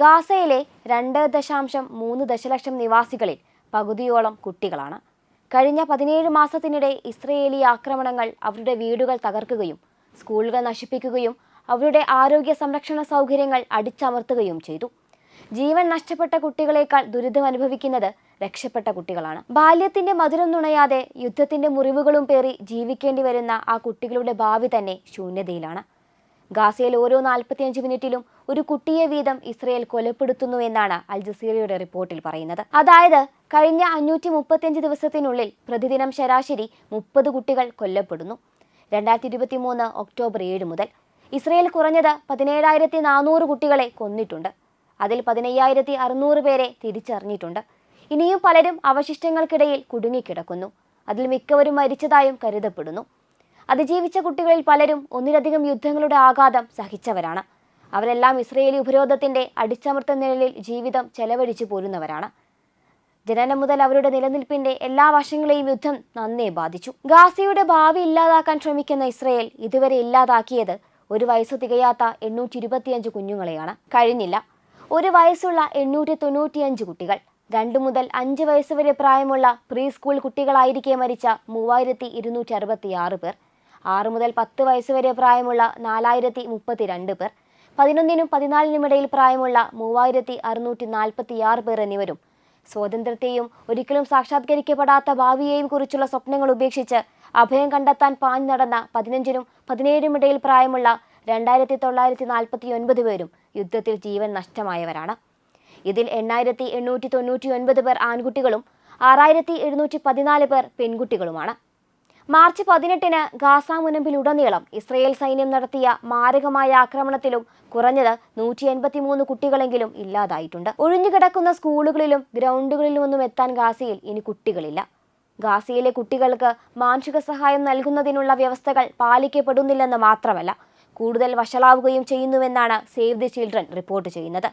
ഗാസയിലെ രണ്ട് ദശാംശം മൂന്ന് ദശലക്ഷം നിവാസികളിൽ പകുതിയോളം കുട്ടികളാണ്. കഴിഞ്ഞ പതിനേഴ് മാസത്തിനിടെ ഇസ്രയേലി ആക്രമണങ്ങൾ അവരുടെ വീടുകൾ തകർക്കുകയും സ്കൂളുകൾ നശിപ്പിക്കുകയും അവരുടെ ആരോഗ്യ സംരക്ഷണ സൗകര്യങ്ങൾ അടിച്ചമർത്തുകയും ചെയ്തു. ജീവൻ നഷ്ടപ്പെട്ട കുട്ടികളെക്കാൾ ദുരിതം അനുഭവിക്കുന്നത് രക്ഷപ്പെട്ട കുട്ടികളാണ്. ബാല്യത്തിന്റെ മധുരം നുണയാതെ യുദ്ധത്തിന്റെ മുറിവുകളും പേറി ജീവിക്കേണ്ടി വരുന്ന ആ കുട്ടികളുടെ ഭാവി തന്നെ ശൂന്യതയിലാണ്. ഗാസയിൽ ഓരോ നാൽപ്പത്തിയഞ്ച് മിനിറ്റിലും ഒരു കുട്ടിയെ വീതം ഇസ്രയേൽ കൊലപ്പെടുത്തുന്നു എന്നാണ് അൽ ജസീറയുടെ റിപ്പോർട്ടിൽ പറയുന്നത്. അതായത് കഴിഞ്ഞ അഞ്ഞൂറ്റി മുപ്പത്തിയഞ്ച് ദിവസത്തിനുള്ളിൽ പ്രതിദിനം ശരാശരി മുപ്പത് കുട്ടികൾ കൊല്ലപ്പെടുന്നു. രണ്ടായിരത്തി ഇരുപത്തി മൂന്ന് ഒക്ടോബർ ഏഴ് മുതൽ ഇസ്രയേൽ കുറഞ്ഞത് പതിനേഴായിരത്തി നാനൂറ് കുട്ടികളെ കൊന്നിട്ടുണ്ട്. അതിൽ പതിനയ്യായിരത്തി അറുന്നൂറ് പേരെ തിരിച്ചറിഞ്ഞിട്ടുണ്ട്. ഇനിയും പലരും അവശിഷ്ടങ്ങൾക്കിടയിൽ കുടുങ്ങിക്കിടക്കുന്നു. അതിൽ മിക്കവരും മരിച്ചതായും കരുതപ്പെടുന്നു. അതിജീവിച്ച കുട്ടികളിൽ പലരും ഒന്നിലധികം യുദ്ധങ്ങളുടെ ആഘാതം സഹിച്ചവരാണ്. അവരെല്ലാം ഇസ്രയേലി ഉപരോധത്തിന്റെ അടിച്ചമർത്ത നിഴലിൽ ജീവിതം ചെലവഴിച്ചു പോരുന്നവരാണ്. ജനനം മുതൽ അവരുടെ നിലനിൽപ്പിന്റെ എല്ലാ വശങ്ങളെയും യുദ്ധം നന്നേ ബാധിച്ചു. ഗാസയുടെ ഭാവി ഇല്ലാതാക്കാൻ ശ്രമിക്കുന്ന ഇസ്രയേൽ ഇതുവരെ ഇല്ലാതാക്കിയത് ഒരു വയസ്സ് തികയാത്ത എണ്ണൂറ്റി ഇരുപത്തിയഞ്ച് കുഞ്ഞുങ്ങളെയാണ്. കഴിഞ്ഞില്ല. ഒരു വയസ്സുള്ള എണ്ണൂറ്റി തൊണ്ണൂറ്റിയഞ്ച് കുട്ടികൾ. രണ്ടു മുതൽ അഞ്ച് വയസ്സുവരെ പ്രായമുള്ള പ്രീ സ്കൂൾ കുട്ടികളായിരിക്കെ മരിച്ച മൂവായിരത്തി ഇരുന്നൂറ്റി അറുപത്തി ആറ് പേർ. ആറ് മുതൽ പത്ത് വയസ്സ് വരെ പ്രായമുള്ള നാലായിരത്തി മുപ്പത്തിരണ്ട് പേർ പതിനൊന്നിനും പതിനാലിനും ഇടയിൽ പ്രായമുള്ള മൂവായിരത്തി അറുന്നൂറ്റി നാൽപ്പത്തി ആറ് പേർ എന്നിവരും സ്വാതന്ത്ര്യത്തെയും ഒരിക്കലും സാക്ഷാത്കരിക്കപ്പെടാത്ത ഭാവിയെയും കുറിച്ചുള്ള സ്വപ്നങ്ങൾ ഉപേക്ഷിച്ച് അഭയം കണ്ടെത്താൻ പാഞ്ഞു നടന്ന പതിനഞ്ചിനും പതിനേഴിനും ഇടയിൽ പ്രായമുള്ള രണ്ടായിരത്തി തൊള്ളായിരത്തി നാൽപ്പത്തി ഒൻപത് പേരും യുദ്ധത്തിൽ ജീവൻ നഷ്ടമായവരാണ്. ഇതിൽ എണ്ണായിരത്തി എണ്ണൂറ്റി തൊണ്ണൂറ്റി ഒൻപത് പേർ ആൺകുട്ടികളും ആറായിരത്തി എഴുന്നൂറ്റി പതിനാല് പേർ പെൺകുട്ടികളുമാണ്. മാർച്ച് പതിനെട്ടിന് ഗാസ മുനമ്പിലുടനീളം ഇസ്രയേൽ സൈന്യം നടത്തിയ മാരകമായ ആക്രമണത്തിലും കുറഞ്ഞത് നൂറ്റി എൺപത്തി മൂന്ന് കുട്ടികളെങ്കിലും ഇല്ലാതായിട്ടുണ്ട്. ഒഴിഞ്ഞുകിടക്കുന്ന സ്കൂളുകളിലും ഗ്രൗണ്ടുകളിലുമൊന്നും എത്താൻ ഗാസയിൽ ഇനി കുട്ടികളില്ല. ഗാസയിലെ കുട്ടികൾക്ക് മാനുഷിക സഹായം നൽകുന്നതിനുള്ള വ്യവസ്ഥകൾ പാലിക്കപ്പെടുന്നില്ലെന്ന് മാത്രമല്ല കൂടുതൽ വഷളാവുകയും ചെയ്യുന്നുവെന്നാണ് സേവ് ദി ചിൽഡ്രൻ റിപ്പോർട്ട് ചെയ്യുന്നത്.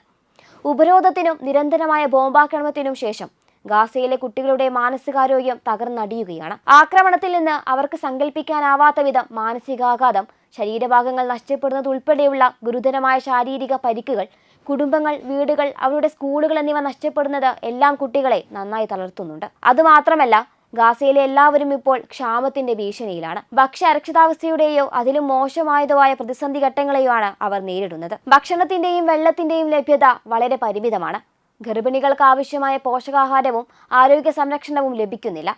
ഉപരോധത്തിനും നിരന്തരമായ ബോംബാക്രമണത്തിനും ശേഷം ഗാസയിലെ കുട്ടികളുടെ മാനസികാരോഗ്യം തകർന്നടിയുകയാണ്. ആക്രമണത്തിൽ നിന്ന് അവർക്ക് സങ്കല്പിക്കാനാവാത്ത വിധം മാനസികാഘാതം ശരീരഭാഗങ്ങൾ നഷ്ടപ്പെടുന്നത് ഉൾപ്പെടെയുള്ള ഗുരുതരമായ ശാരീരിക പരിക്കുകൾ കുടുംബങ്ങൾ വീടുകൾ അവരുടെ സ്കൂളുകൾ എന്നിവ നഷ്ടപ്പെടുന്നത് എല്ലാം കുട്ടികളെ നന്നായി തളർത്തുന്നുണ്ട്. അതുമാത്രമല്ല ഗാസയിലെ എല്ലാവരും ഇപ്പോൾ ക്ഷാമത്തിന്റെ ഭീഷണിയിലാണ്. ഭക്ഷ്യ അരക്ഷിതാവസ്ഥയുടെയോ അതിലും മോശമായതോ ആയ പ്രതിസന്ധി ഘട്ടങ്ങളെയോ ആണ് അവർ നേരിടുന്നത്. ഭക്ഷണത്തിന്റെയും വെള്ളത്തിന്റെയും ലഭ്യത വളരെ പരിമിതമാണ്. ഗർഭിണികൾക്ക് ആവശ്യമായ പോഷകാഹാരവും ആരോഗ്യ സംരക്ഷണവും ലഭിക്കുന്നില്ല.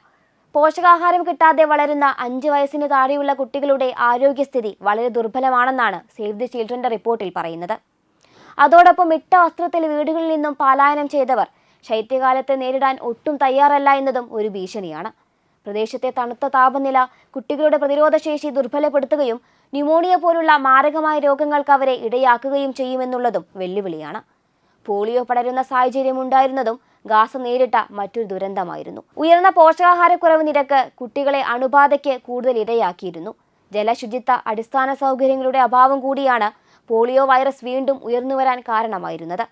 പോഷകാഹാരം കിട്ടാതെ വളരുന്ന അഞ്ച് വയസ്സിന് താഴെയുള്ള കുട്ടികളുടെ ആരോഗ്യസ്ഥിതി വളരെ ദുർബലമാണെന്നാണ് സേവ് ദി ചിൽഡ്രന്റെ റിപ്പോർട്ടിൽ പറയുന്നത്. അതോടൊപ്പം ഇട്ട വസ്ത്രത്തിൽ വീടുകളിൽ നിന്നും പലായനം ചെയ്തവർ ശൈത്യകാലത്തെ നേരിടാൻ ഒട്ടും തയ്യാറല്ല എന്നതും ഒരു ഭീഷണിയാണ്. പ്രദേശത്തെ തണുത്ത താപനില കുട്ടികളുടെ പ്രതിരോധശേഷി ദുർബലപ്പെടുത്തുകയും ന്യൂമോണിയ പോലുള്ള മാരകമായ രോഗങ്ങൾക്ക് അവരെ ഇടയാക്കുകയും ചെയ്യുമെന്നുള്ളതും വെല്ലുവിളിയാണ്. പോളിയോ പടരുന്ന സാഹചര്യം ഉണ്ടായിരുന്നതും ഗാസ നേരിട്ട മറ്റൊരു ദുരന്തമായിരുന്നു. ഉയർന്ന പോഷകാഹാരക്കുറവ് നിരക്ക് കുട്ടികളെ അണുബാധയ്ക്ക് കൂടുതൽ ഇരയാക്കിയിരുന്നു. ജലശുചിത്വ അടിസ്ഥാന സൗകര്യങ്ങളുടെ അഭാവം കൂടിയാണ് പോളിയോ വൈറസ് വീണ്ടും ഉയർന്നുവരാൻ കാരണമായിരുന്നത്.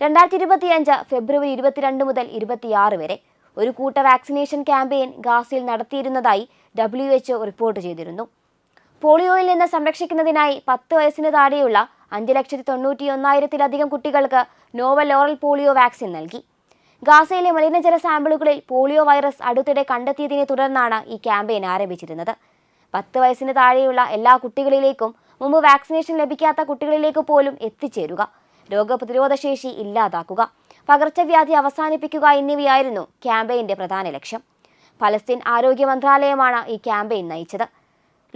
രണ്ടായിരത്തി ഇരുപത്തിയഞ്ച് ഫെബ്രുവരി ഇരുപത്തിരണ്ട് മുതൽ ഇരുപത്തിയാറ് വരെ ഒരു കൂട്ട വാക്സിനേഷൻ ക്യാമ്പയിൻ ഗാസയിൽ നടത്തിയിരുന്നതായി ഡബ്ല്യു റിപ്പോർട്ട് ചെയ്തിരുന്നു. പോളിയോയിൽ നിന്ന് സംരക്ഷിക്കുന്നതിനായി പത്ത് വയസ്സിന് താഴെയുള്ള അഞ്ച് ലക്ഷത്തി തൊണ്ണൂറ്റി ഒന്നായിരത്തിലധികം കുട്ടികൾക്ക് നോവൽ ഓറൽ പോളിയോ വാക്സിൻ നൽകി. ഗാസയിലെ മലിനജല സാമ്പിളുകളിൽ പോളിയോ വൈറസ് അടുത്തിടെ കണ്ടെത്തിയതിനെ തുടർന്നാണ് ഈ ക്യാമ്പയിൻ ആരംഭിച്ചിരുന്നത്. പത്ത് വയസ്സിന് താഴെയുള്ള എല്ലാ കുട്ടികളിലേക്കും മുമ്പ് വാക്സിനേഷൻ ലഭിക്കാത്ത കുട്ടികളിലേക്ക് പോലും എത്തിച്ചേരുക രോഗപ്രതിരോധ ശേഷി ഇല്ലാതാക്കുക പകർച്ചവ്യാധി അവസാനിപ്പിക്കുക എന്നിവയായിരുന്നു ക്യാമ്പയിന്റെ പ്രധാന ലക്ഷ്യം. ഫലസ്തീൻ ആരോഗ്യ മന്ത്രാലയമാണ് ഈ ക്യാമ്പയിൻ നയിച്ചത്.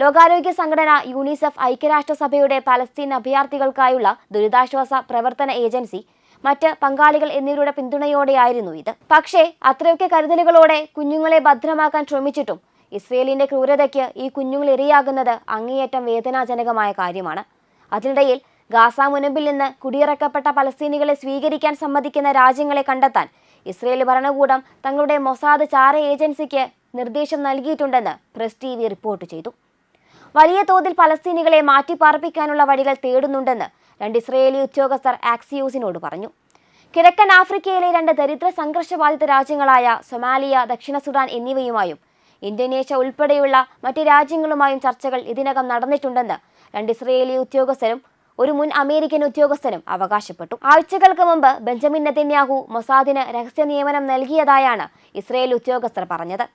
ലോകാരോഗ്യ സംഘടന യൂണിസെഫ് ഐക്യരാഷ്ട്രസഭയുടെ പലസ്തീൻ അഭയാർത്ഥികൾക്കായുള്ള ദുരിതാശ്വാസ പ്രവർത്തന ഏജൻസി. മറ്റ് പങ്കാളികൾ എന്നിവരുടെ പിന്തുണയോടെയായിരുന്നു ഇത്. പക്ഷേ അത്രയൊക്കെ കരുതലുകളോടെ കുഞ്ഞുങ്ങളെ ഭദ്രമാക്കാൻ ശ്രമിച്ചിട്ടും ഇസ്രയേലിന്റെ ക്രൂരതയ്ക്ക് ഈ കുഞ്ഞുങ്ങൾ ഇരയാകുന്നത് അങ്ങേയറ്റം വേദനാജനകമായ കാര്യമാണ്. അതിനിടയിൽ ഗാസ മുനമ്പിൽ നിന്ന് കുടിയിറക്കപ്പെട്ട പലസ്തീനികളെ സ്വീകരിക്കാൻ സമ്മതിക്കുന്ന രാജ്യങ്ങളെ കണ്ടെത്താൻ ഇസ്രയേൽ ഭരണകൂടം തങ്ങളുടെ മൊസാദ് ചാര ഏജൻസിക്ക് നിർദ്ദേശം നൽകിയിട്ടുണ്ടെന്ന് പ്രസ് ടി റിപ്പോർട്ട് ചെയ്തു. വലിയ തോതിൽ പലസ്തീനികളെ മാറ്റിപ്പാർപ്പിക്കാനുള്ള വഴികൾ തേടുന്നുണ്ടെന്ന് രണ്ട് ഇസ്രയേലി ഉദ്യോഗസ്ഥർ ആക്സിയൂസിനോട് പറഞ്ഞു. കിഴക്കൻ ആഫ്രിക്കയിലെ രണ്ട് ദരിദ്ര സംഘർഷബാധിത രാജ്യങ്ങളായ സൊമാലിയ ദക്ഷിണ സുഡാൻ എന്നിവയുമായും ഇന്തോനേഷ്യ ഉൾപ്പെടെയുള്ള മറ്റ് രാജ്യങ്ങളുമായും ചർച്ചകൾ ഇതിനകം നടന്നിട്ടുണ്ടെന്ന് രണ്ട് ഇസ്രയേലി ഉദ്യോഗസ്ഥരും ഒരു മുൻ അമേരിക്കൻ ഉദ്യോഗസ്ഥനും അവകാശപ്പെട്ടു. ആഴ്ചകൾക്ക് മുമ്പ് ബെഞ്ചമിൻ നെതന്യാഹു മൊസാദിന് രഹസ്യ നിയമനം നൽകിയതായാണ് ഇസ്രയേൽ ഉദ്യോഗസ്ഥർ പറഞ്ഞത്.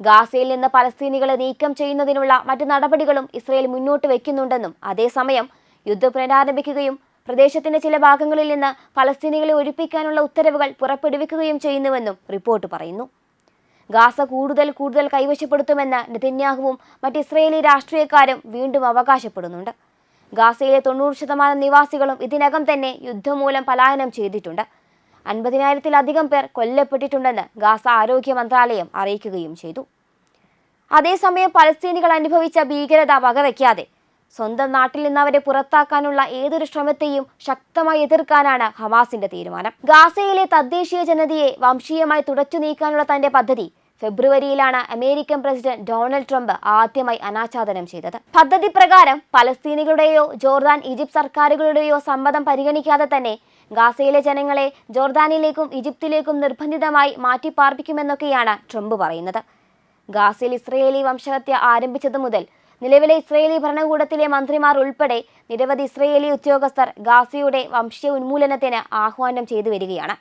ഗാസയിൽ നിന്ന് പലസ്തീനികളെ നീക്കം ചെയ്യുന്നതിനുള്ള മറ്റ് നടപടികളും ഇസ്രയേൽ മുന്നോട്ട് വയ്ക്കുന്നുണ്ടെന്നും അതേസമയം യുദ്ധം പുനരാരംഭിക്കുകയും പ്രദേശത്തിന്റെ ചില ഭാഗങ്ങളിൽ നിന്ന് പലസ്തീനികളെ ഒഴിപ്പിക്കാനുള്ള ഉത്തരവുകൾ പുറപ്പെടുവിക്കുകയും ചെയ്യുന്നുവെന്നും റിപ്പോർട്ട് പറയുന്നു. ഗാസ കൂടുതൽ കൂടുതൽ കൈവശപ്പെടുത്തുമെന്ന് നെതന്യാഹുവും മറ്റ് ഇസ്രയേലി രാഷ്ട്രീയക്കാരും വീണ്ടും അവകാശപ്പെടുന്നുണ്ട്. ഗാസയിലെ തൊണ്ണൂറ് ശതമാനം നിവാസികളും ഇതിനകം തന്നെ യുദ്ധം മൂലം പലായനം ചെയ്തിട്ടുണ്ട്. അൻപതിനായിരത്തിലധികം പേർ കൊല്ലപ്പെട്ടിട്ടുണ്ടെന്ന് ഗാസ ആരോഗ്യ മന്ത്രാലയം അറിയിക്കുകയും ചെയ്തു. അതേസമയം പലസ്തീനികൾ അനുഭവിച്ച ഭീകരത വകവയ്ക്കാതെ സ്വന്തം നാട്ടിൽ നിന്ന് അവരെ പുറത്താക്കാനുള്ള ഏതൊരു ശ്രമത്തെയും ശക്തമായി എതിർക്കാനാണ് ഹമാസിന്റെ തീരുമാനം. ഗാസയിലെ തദ്ദേശീയ ജനതയെ വംശീയമായി തുടച്ചു നീക്കാനുള്ള തന്റെ പദ്ധതി ഫെബ്രുവരിയിലാണ് അമേരിക്കൻ പ്രസിഡന്റ് ഡൊണാൾഡ് ട്രംപ് ആദ്യമായി അനാച്ഛാദനം ചെയ്തത്. പദ്ധതി പ്രകാരം പലസ്തീനികളുടെയോ ജോർദാൻ ഈജിപ്ത് സർക്കാരുകളുടെയോ സമ്മതം പരിഗണിക്കാതെ തന്നെ ഗാസയിലെ ജനങ്ങളെ ജോർദാനിലേക്കും ഈജിപ്തിലേക്കും നിർബന്ധിതമായി മാറ്റിപ്പാർപ്പിക്കുമെന്നൊക്കെയാണ് ട്രംപ് പറയുന്നത്. ഗാസയിൽ ഇസ്രയേലി വംശഹത്യ ആരംഭിച്ചതു മുതൽ നിലവിലെ ഇസ്രയേലി ഭരണകൂടത്തിലെ മന്ത്രിമാർ ഉൾപ്പെടെ നിരവധി ഇസ്രയേലി ഉദ്യോഗസ്ഥർ ഗാസയുടെ വംശീയ ഉന്മൂലനത്തിന് ആഹ്വാനം ചെയ്തു വരികയാണ്.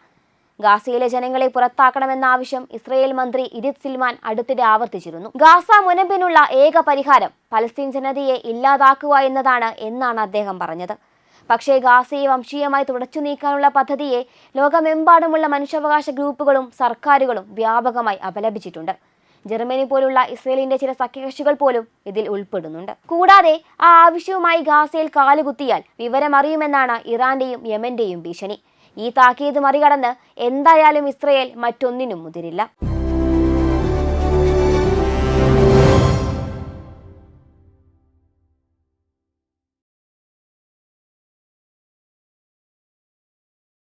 ഗാസയിലെ ജനങ്ങളെ പുറത്താക്കണമെന്ന ആവശ്യം ഇസ്രയേൽ മന്ത്രി ഇരിത് സിൽമാൻ അടുത്തിടെ ആവർത്തിച്ചിരുന്നു. ഗാസ മുനമ്പിനുള്ള ഏക പരിഹാരം പലസ്തീൻ ജനതയെ ഇല്ലാതാക്കുക എന്നതാണ് എന്നാണ് അദ്ദേഹം പറഞ്ഞത്. പക്ഷേ ഗാസയെ വംശീയമായി തുടച്ചു നീക്കാനുള്ള പദ്ധതിയെ ലോകമെമ്പാടുമുള്ള മനുഷ്യാവകാശ ഗ്രൂപ്പുകളും സർക്കാരുകളും വ്യാപകമായി അപലപിച്ചിട്ടുണ്ട്. ജർമ്മനി പോലുള്ള ഇസ്രയേലിന്റെ ചില സഖ്യകക്ഷികൾ പോലും ഇതിൽ ഉൾപ്പെടുന്നുണ്ട്. കൂടാതെ ആ ആവശ്യവുമായി ഗാസയിൽ കാലുകുത്തിയാൽ വിവരമറിയുമെന്നാണ് ഇറാന്റെയും യമന്റെയും ഭീഷണി. ഈ താക്കീത് മറികടന്ന് എന്തായാലും ഇസ്രയേൽ മറ്റൊന്നിനും മുതിരില്ല.